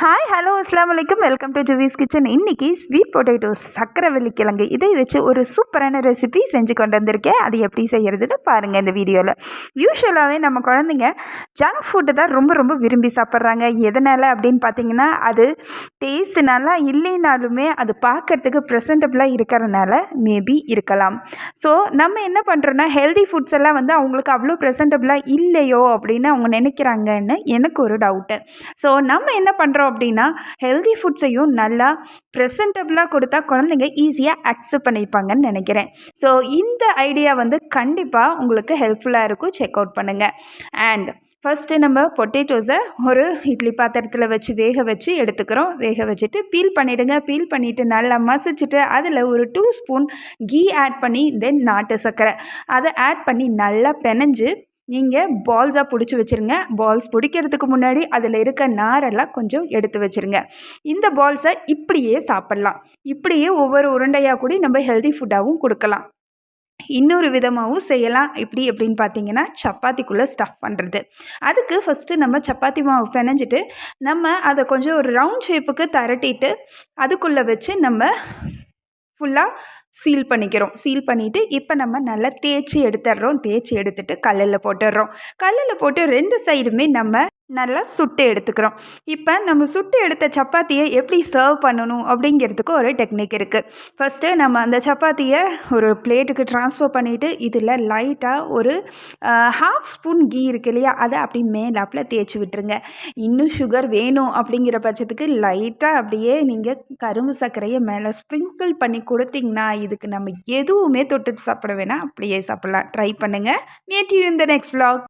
Hi hello அஸ்லாம் வலைக்கம் welcome to ஜுவிஸ் kitchen இன்றைக்கி ஸ்வீட் பொட்டேட்டோ சக்கரை வெள்ளிக்கிழங்கு இதை வச்சு ஒரு சூப்பரான ரெசிபி செஞ்சு கொண்டு வந்திருக்கேன். அது எப்படி செய்கிறதுன்னு பாருங்கள் இந்த வீடியோவில் யூஸ்வலாகவே நம்ம குழந்தைங்க ஜங்க் ஃபுட்டு தான் ரொம்ப ரொம்ப விரும்பி சாப்பிட்றாங்க. எதனால் அப்படின்னு பார்த்தீங்கன்னா அது டேஸ்ட் நல்லா இல்லைனாலுமே அது பார்க்குறதுக்கு ப்ரெசன்டபுளாக இருக்கிறதுனால மேபி இருக்கலாம். ஸோ நம்ம என்ன பண்ணுறோன்னா ஹெல்தி ஃபுட்ஸ் எல்லாம் வந்து அவங்களுக்கு அவ்வளோ ப்ரெசன்டபுளாக இல்லையோ அப்படின்னு அவங்க நினைக்கிறாங்கன்னு எனக்கு ஒரு டவுட்டு ஸோ நம்ம என்ன பண்ணுறோம் அப்படின்னா ஹெல்தி ஃபுட்ஸையும் நல்லா ப்ரெசன்டபுளாக கொடுத்தா குழந்தைங்க ஈஸியாக அக்செப்ட் பண்ணிப்பாங்கன்னு நினைக்கிறேன். ஸோ இந்த ஐடியா வந்து கண்டிப்பாக உங்களுக்கு ஹெல்ப்ஃபுல்லாக இருக்கும். செக் அவுட் பண்ணுங்கள் அண்ட் ஃபஸ்ட்டு நம்ம பொட்டேட்டோஸை ஒரு இட்லி பாத்திரத்தில் வச்சு வேக வச்சு எடுத்துக்கிறோம். வேக வச்சுட்டு பீல் பண்ணிவிடுங்க பீல் பண்ணிவிட்டு நல்லா மசிச்சுட்டு அதில் ஒரு டூ ஸ்பூன் கீ ஆட் பண்ணி தென் நாட்டு சர்க்கரை. அதை ஆட் பண்ணி நல்லா பெனஞ்சு நீங்கள் பால்ஸாக பிடிச்சி வச்சுருங்க. பால்ஸ் பிடிக்கிறதுக்கு முன்னாடி அதில் இருக்க நாரெல்லாம் கொஞ்சம் எடுத்து வச்சுருங்க. இந்த பால்ஸை இப்படியே சாப்பிட்லாம். இப்படியே ஒவ்வொரு உருண்டையாக கூட நம்ம ஹெல்தி ஃபுட்டாகவும் கொடுக்கலாம். இன்னொரு விதமாகவும் செய்யலாம். எப்படி அப்படின்னு பார்த்தீங்கன்னா சப்பாத்திக்குள்ளே ஸ்டஃப் பண்ணுறது அதுக்கு ஃபஸ்ட்டு நம்ம சப்பாத்தி மாவு பிணைஞ்சிட்டு நம்ம அதை கொஞ்சம் ஒரு ரவுண்ட் ஷேப்புக்கு திரட்டிட்டு அதுக்குள்ளே வச்சு நம்ம ஃபுல்லாக சீல் பண்ணிக்கிறோம். சீல் பண்ணிவிட்டு இப்போ நம்ம நல்லா தேய்ச்சி எடுத்துடுறோம் தேய்ச்சி எடுத்துகிட்டு கல்லில் போட்டுடுறோம் கல்லில் போட்டு ரெண்டு சைடுமே நம்ம நல்லா சுட்டு எடுத்துக்கிறோம். இப்போ நம்ம சுட்டு எடுத்த சப்பாத்தியை எப்படி சர்வ் பண்ணணும் அப்படிங்கிறதுக்கு ஒரு டெக்னிக் இருக்குது ஃபஸ்ட்டு நம்ம அந்த சப்பாத்தியை ஒரு பிளேட்டுக்கு ட்ரான்ஸ்ஃபர் பண்ணிவிட்டு இதில் லைட்டாக ஒரு ஹாஃப் ஸ்பூன் கீ இருக்குது இல்லையா? அதை அப்படி மேலாப்பில் தேய்ச்சி விட்டுருங்க. இன்னும் சுகர் வேணும் அப்படிங்கிற பட்சத்துக்கு லைட்டாக அப்படியே நீங்கள் கரும்பு சர்க்கரையை மேலே ஸ்ப்ரிங்கிள் பண்ணி கொடுத்தீங்கன்னா இதுக்கு நம்ம எதுவுமே தொட்டுட்டு சாப்பிட வேணாம். அப்படியே சாப்பிட்லாம். ட்ரை பண்ணுங்கள் மேட் இந்த நெக்ஸ்ட் விலாக்